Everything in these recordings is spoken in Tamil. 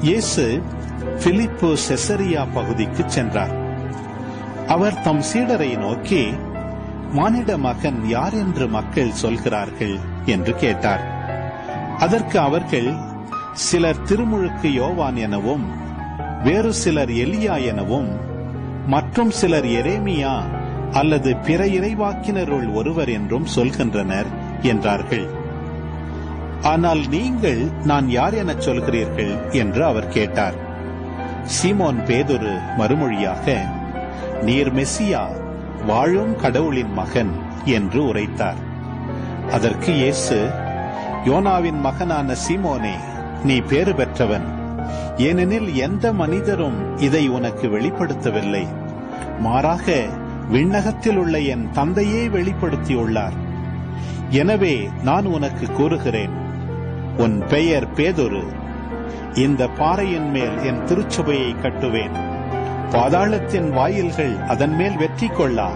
இயேசு பிலிப்பு செசரியா பகுதிக்கு சென்றார். அவர் தம் சீடரை நோக்கி மானிட மகன் யார் என்று மக்கள் சொல்கிறார்கள்? என்று கேட்டார். அதற்கு அவர்கள் சிலர் திருமுழுக்கு யோவான் எனவும் வேறு சிலர் எலியா எனவும் மற்றும் சிலர் எரேமியா அல்லது பிற இறைவாக்கினருள் ஒருவர் என்றும் சொல்கின்றனர் என்றார்கள். ஆனால் நீங்கள் நான் யார் என சொல்கிறீர்கள்? என்று அவர் கேட்டார். சீமோன் பேதுரு மறுமொழியாக நீர் மெஸ்ஸியா வாழும் கடவுளின் மகன் என்று உரைத்தார். அதற்கு இயேசு யோனாவின் மகனான சீமோனே நீ பேறு பெற்றவன். ஏனெனில் எந்த மனிதரும் இதை உனக்கு வெளிப்படுத்தவில்லை. மாறாக விண்ணகத்தில் உள்ள என் தந்தையே வெளிப்படுத்தியுள்ளார். எனவே நான் உனக்கு கூறுகிறேன். உன் பெயர் பேதொரு. இந்த பாறையின் மேல் என் திருச்சபையை கட்டுவேன். பாதாளத்தின் வாயில்கள் அதன் மேல் வெற்றி கொள்ளா.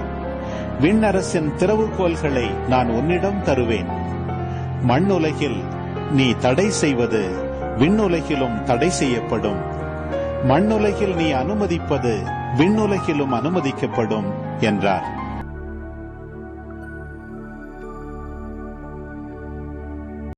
விண்ணரசின் திறவுகோல்களை நான் உன்னிடம் தருவேன். மண்ணுலகில் நீ தடை செய்வது விண்ணுலகிலும் தடை செய்யப்படும். மண்ணுலகில் நீ அனுமதிப்பது விண்ணுலகிலும் அனுமதிக்கப்படும் என்றார்.